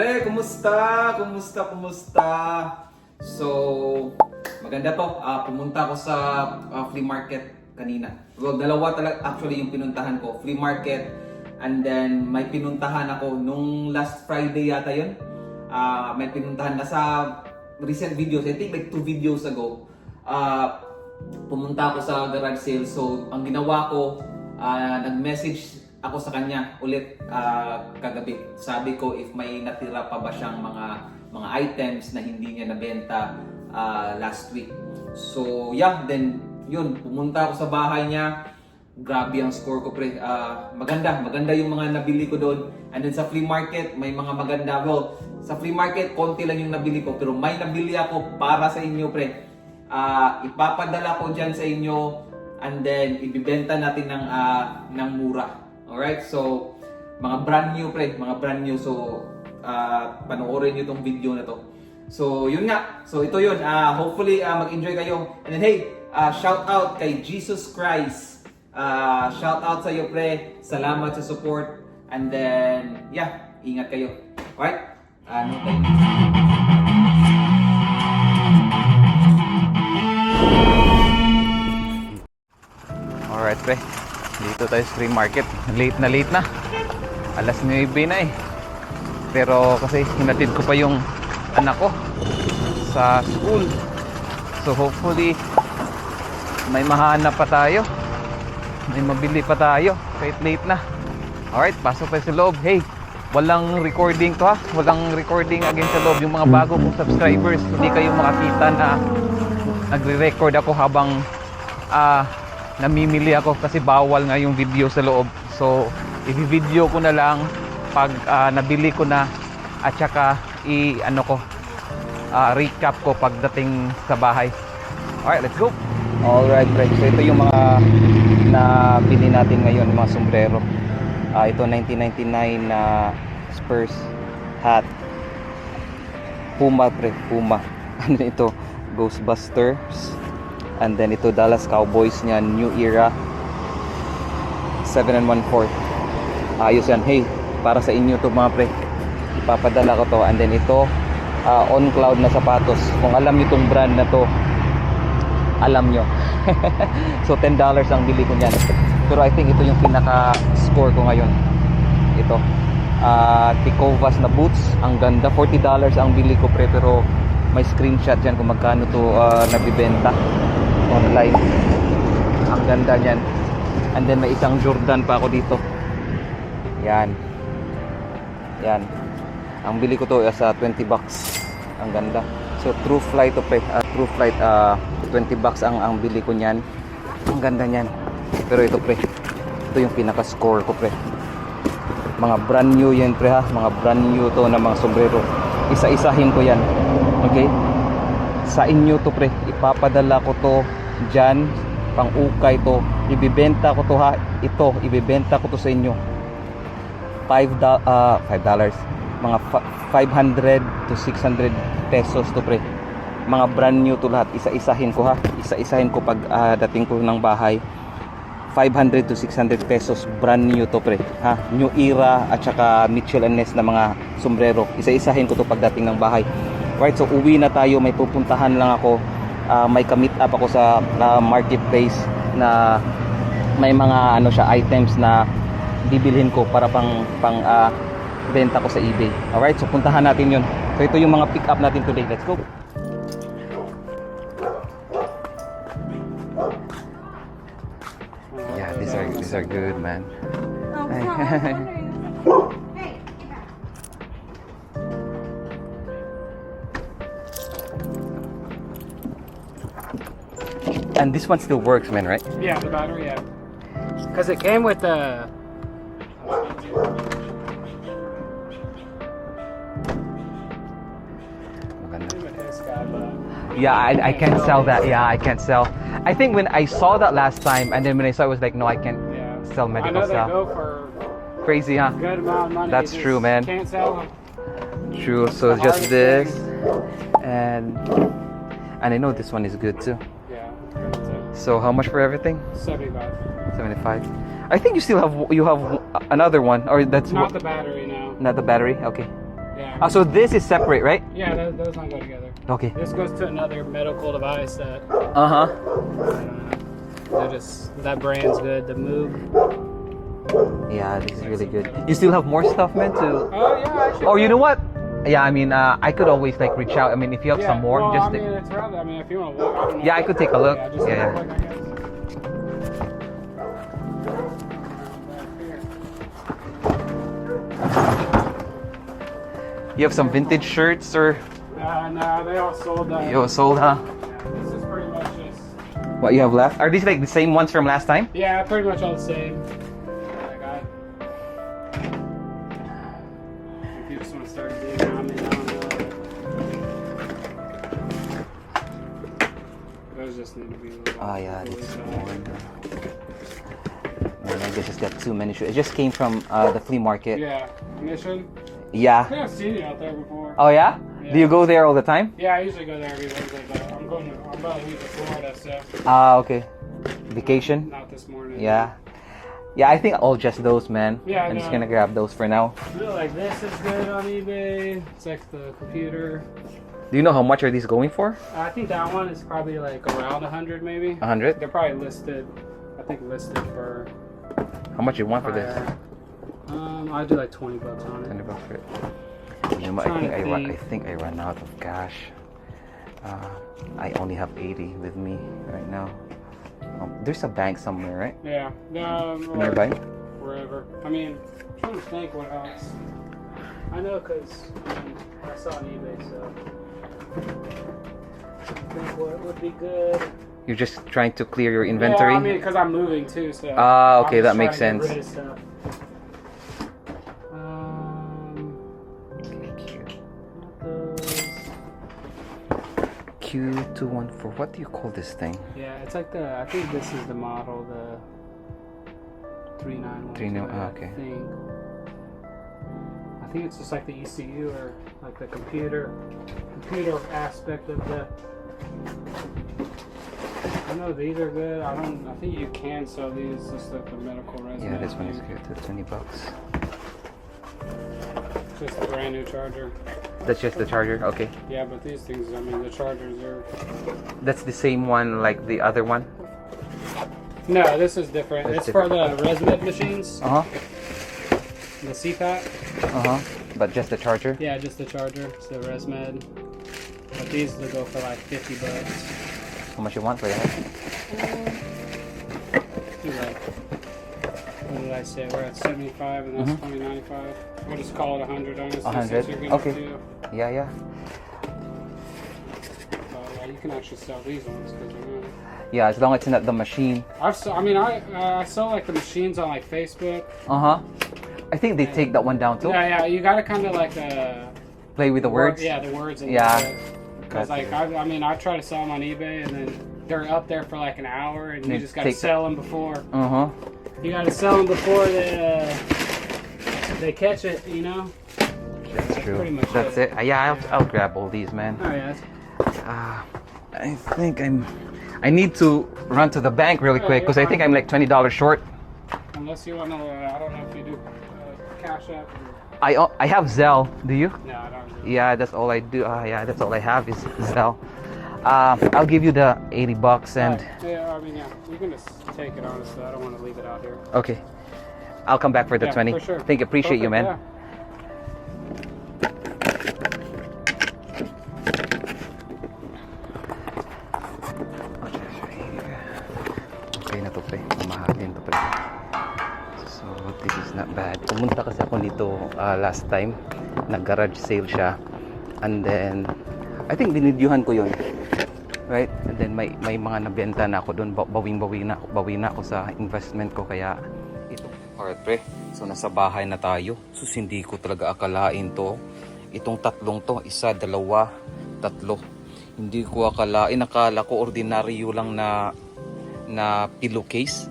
Pre, kumusta? Kumusta? Kumusta? So, maganda to. Ah, pumunta ako sa ah, flea market kanina. Well, dalawa talaga actually yung pinuntahan ko. Flea market and then may pinuntahan ako nung last Friday yata yun. Ah, may pinuntahan na sa recent videos. I think like two videos ago. Ah, pumunta ako sa garage sale. So, ang ginawa ko, ah, nag-message ako sa kanya ulit ah, kagabi. Sabi ko if may natira pa ba siyang mga mga items na hindi niya nabenta ah, last week. So, yeah, then yun, pumunta ako sa bahay niya. Grabe ang score ko pre. Ah, maganda, maganda yung mga nabili ko doon. And then sa flea market, may mga maganda. Well, sa flea market, konti lang yung nabili ko. Pero may nabili ako para sa inyo pre. Ah, ipapadala ko dyan sa inyo and then ibibenta natin ng ah, ng mura. Alright? So, mga brand new pre, mga brand new. So, ah, panoorin niyo tong video na to. So, yun nga. So, ito yun. Ah, hopefully, ah, mag-enjoy kayo. And then, hey, ah, shout out kay Jesus Christ. Ah, shout out sa iyo, pre. Salamat sa support. And then, yeah, ingat kayo. Alright? Ano tayo? Alright, pre. Dito tayo sa free market. Late na late na. Alas 9 na eh. Pero kasi hinatid ko pa yung anak ko sa school. So hopefully may mahanap pa tayo. May mabili pa tayo kahit late na. Alright, pasok tayo sa loob. Hey, walang recording to ha. Walang recording again sa loob. Yung mga bago kong subscribers, hindi kayo makakita na nagre-record ako habang ah namimili ako kasi bawal nga yung video sa loob. So, i-video ko na lang pag ah, nabili ko na at saka i ano ko ah, recap ko pagdating sa bahay. Alright, let's go. Alright, friends. So, ito yung mga nabili natin ngayon, mga sombrero. Ah, ito 1999 na Spurs hat. Puma, pre. Puma. Ano ito? Ghostbusters. And then ito Dallas Cowboys niya, New Era. 7 and 1 4 Ayos yan. Hey, para sa inyo to mga pre. Ipapadala ko to. And then ito, ah, on cloud na sapatos. Kung alam nyo tong brand na to, alam nyo. so $10 ang bili ko niyan. Pero I think ito yung pinaka score ko ngayon. Ito. Ah, Ticovas na boots. Ang ganda. $40 ang bili ko pre. Pero may screenshot dyan kung magkano to ah, nabibenta online. Ang ganda niyan. And then may isang Jordan pa ako dito. Yan. Yan. Ang bili ko to is uh, 20 bucks. Ang ganda. So True Flight to pre. Uh, True Flight uh, 20 bucks ang ang bili ko niyan. Ang ganda niyan. Pero ito pre. Ito yung pinaka score ko pre. Mga brand new yan pre ha. Mga brand new to na mga sombrero. Isa-isahin ko yan. Okay? Sa inyo to pre. Ipapadala ko to dyan pang ukay to ibibenta ko to ha. Ito ibibenta ko to sa inyo. 5 do- ah, 5 dollars. Mga fa- 500 to 600 pesos to pre. Mga brand new to lahat. Isa-isahin ko ha. Isa-isahin ko pag ah, dating ko ng bahay. 500 to 600 pesos. Brand new to pre ha. New era at saka Mitchell and Ness na mga sombrero. Isa-isahin ko to pagdating ng bahay. Right so uwi na tayo. May pupuntahan lang ako Ah, may ka-meet up ako sa ah, marketplace na may mga ano siya items na bibilhin ko para pang pang ah, benta ko sa eBay. Alright, so puntahan natin 'yon. So ito yung mga pick up natin today. Let's go. Yeah, these are these are good, man. Oh, And this one still works, man, right? Yeah, the battery, yeah. Because it came with the. Maganda. with this guy, but Yeah, I, I can't sell that. Yeah, I can't sell. I think when I saw that last time, and then when I saw it, I was like, no, I can't yeah. sell I medical know stuff. Crazy, huh? good amount of money. That's true, man. Can't sell them. True. So just this, and and I know this one is good too. Yeah, that's it. So how much for everything? 75. Seventy-five. I think you still have you have another one, or that's Not the battery now. not the battery. Okay. Yeah. Ah, so this is separate, right? yeah, those, those don't go together. Okay. This goes to another medical device that Uh-huh. uh, they're just that brand's good. The Move. Yeah, this is really good. You still have more stuff, man, to... Oh yeah, actually. Oh, you know what? Yeah, I mean, uh, I could always, like, reach out. I mean, if you have Yeah, some more, well, just... I mean, it's rather. I mean, if you want to look. I. Yeah, I could take a look. Yeah, Yeah, look yeah. like, I guess. You have some vintage shirts or... Uh, no, they all sold that. You all sold, huh? Yeah, this is pretty much just. What you have left? Are these, like, the same ones from last time? Yeah, pretty much all the same. Just want to start digging, I mean, I don't know. Those just need to be. a little Ah, yeah, this one. Man, I guess it's got too many shoes. It just came from uh, the flea market. Yeah, mission. I Yeah. think I've seen you out there before. Oh, yeah? Do you go there all the time? Yeah, I usually go there every Wednesday, but I'm going to. I'm about to leave to Florida, so Ah, okay. Vacation? not this morning. Yeah. Yeah, I think I'll just those, man. Yeah, I'm just gonna grab those for now. I feel like this is good on eBay. It's like the computer. Do you know how much are these going for? I think that one is probably like around 100 maybe. Hundred? They're probably listed, I think listed for How much you want for this? Um, I'd do like 20 bucks on it. Twenty it. bucks for it. You know, I Trying think I, run, I think. think I run out of cash. Uh, I only have 80 with me right now. Um, there's a bank somewhere, right? Yeah. Um, Nearby? Wherever. I mean, I'm trying to think what else. I know because I, mean, I saw on eBay, so. I think what would be good. You're just trying to clear your inventory? Yeah, I mean, because I'm moving too, so. Ah, okay, that makes sense. Q214. What do you call this thing? Yeah, it's like the. I think this is the model, the three nine one. 39 ah, okay. I think. I think it's just like the ECU or like the computer, computer aspect of the. I know these are good. I don't. I think you can sell these just like the medical resume. Yeah, this one is good. 20 bucks. Just a brand new charger. That's just the charger? Okay. Yeah, but these things. I mean, the chargers are. That's the same one like the other one? No, this is different. That's it's for the ResMed machines, Uh huh. the CPAP. Uh huh. But just the charger? Yeah, just the charger. It's the ResMed. But these will go for like 50 bucks. How much you want for that? Did I say? We're at 75 and that's Mhm. 2095. We'll just call it 100 honestly. 100? Since Okay. do. Yeah, yeah. Uh, yeah, you can actually sell these ones because they're not. Yeah, as long as it's not the machine. I've saw, I mean, I uh, I saw like the machines on like Facebook. Uh huh. I think they take that one down too. Yeah, yeah, you gotta kind of like uh, Play with the wor- words. Yeah, the words. And Yeah. Because like I, I mean, I try to sell them on eBay and then they're up there for like an hour and you just gotta sell them before. Uh huh. You gotta sell them before they uh, they catch it. You know. That's true. pretty much That's it. it. Uh, yeah, I'll, I'll grab all these, man. Oh yeah. Uh, I think I'm. I need to run to the bank really Yeah, quick because I think. I'm like twenty dollars short. Unless you want to, uh, I don't know if you do uh, cash app. Or, I o- I have Zelle. Do you? no, I don't. Do Yeah, that's all I do. Uh, yeah, that's all I have is Zelle. Uh, I'll give you the eighty bucks and yeah, I mean, yeah, you can just take it. Honestly, I don't want to leave it out here. okay. I'll come back for the Yeah, twenty. for sure. Thank you. Appreciate you, Perfect, man. yeah. Okay na to pre. Mamahalin to pre. So this is not bad. Pumunta kasi ako dito ah, last time. Nag-garage sale siya. And then I think binidyuhan ko yun. Right? And then may may mga nabenta na ako doon. Bawing-bawi na, bawi na ako sa investment ko kaya ito. Alright pre. So nasa bahay na tayo. So hindi ko talaga akalain to. Itong tatlong to, isa, dalawa, tatlo. Hindi ko akalain, akala ko ordinaryo lang na na pillowcase.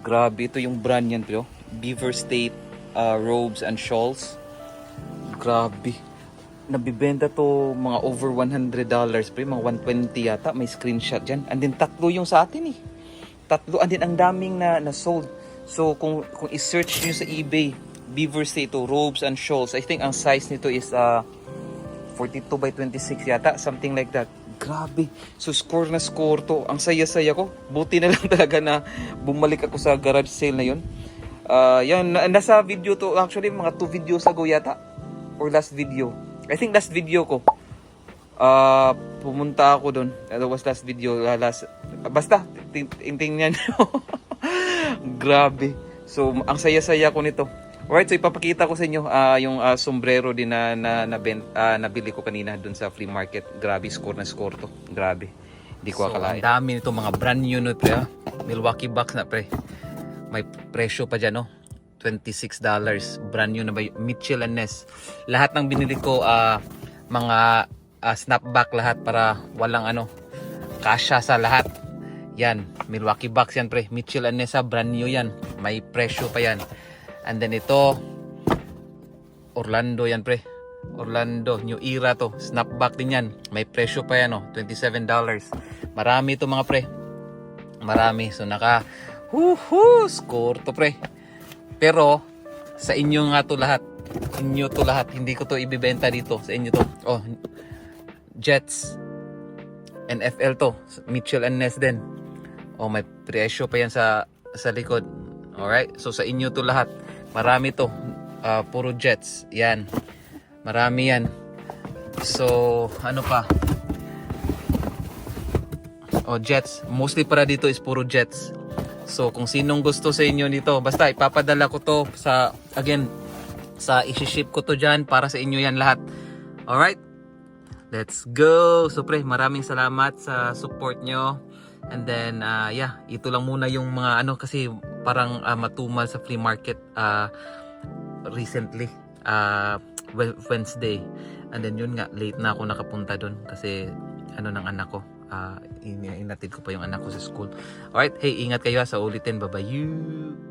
Grabe ito yung brand yan, bro. Beaver State uh, robes and shawls. Grabe. Nabibenta to mga over $100 pre, mga 120 yata. May screenshot dyan. And then tatlo yung sa atin eh. Tatlo. And then ang daming na, na sold. So kung, kung i-search nyo sa eBay, beaver stay ito, robes and shawls. I think ang size nito is uh, 42 by 26 yata, something like that. Grabe. So score na score to. Ang saya-saya ko. Buti na lang talaga na bumalik ako sa garage sale na yun. Ah, yan, na- nasa video to. Actually, mga 2 videos ago yata. Or last video. I think last video ko. Ah, pumunta ako doon. That was last video. last, basta, ting- ting- tingnan nyo. Grabe. So, ang saya-saya ko nito. Alright, so ipapakita ko sa inyo ah, yung ah, sombrero din na, na, na ben- ah, nabili ko kanina doon sa flea market. Grabe, score na score to. Grabe. Hindi ko akalain. Ang dami nito mga brand new no, pre. Milwaukee Bucks na, pre. May presyo pa dyan, no? $26. Brand new na ba? Mitchell and Ness. Lahat ng binili ko, ah, mga ah, snapback lahat para walang ano, kasya sa lahat. Yan, Milwaukee Bucks yan pre. Mitchell and Nessa, brand new yan. May presyo pa yan. And then ito, Orlando yan pre. Orlando, new era to. Snapback din yan. May presyo pa yan oh, $27. Marami to mga pre. Marami. So naka, huhu, score to pre. Pero, sa inyo nga to lahat. Inyo to lahat. Hindi ko to ibibenta dito. Sa inyo to. Oh, Jets. NFL to. Mitchell and Ness din. Oh, may presyo pa yan sa sa likod. Alright? So sa inyo to lahat. Marami to. Ah, puro Jets. Yan. Marami yan. So, ano pa? Oh, Jets. Mostly para dito is puro Jets. So, kung sinong gusto sa inyo nito, basta ipapadala ko to sa, again, sa isi-ship ko to dyan para sa inyo yan lahat. Alright? Let's go! So pre, maraming salamat sa support nyo. And then, uh, yeah, ito lang muna yung mga ano kasi parang uh, matumal sa flea market uh, recently. Uh, Wed- Wednesday. And then yun nga, late na ako nakapunta doon kasi ano ng anak ko. Uh, in- inatid ko pa yung anak ko sa school. Alright, hey, ingat kayo ha, sa ulitin. Bye-bye.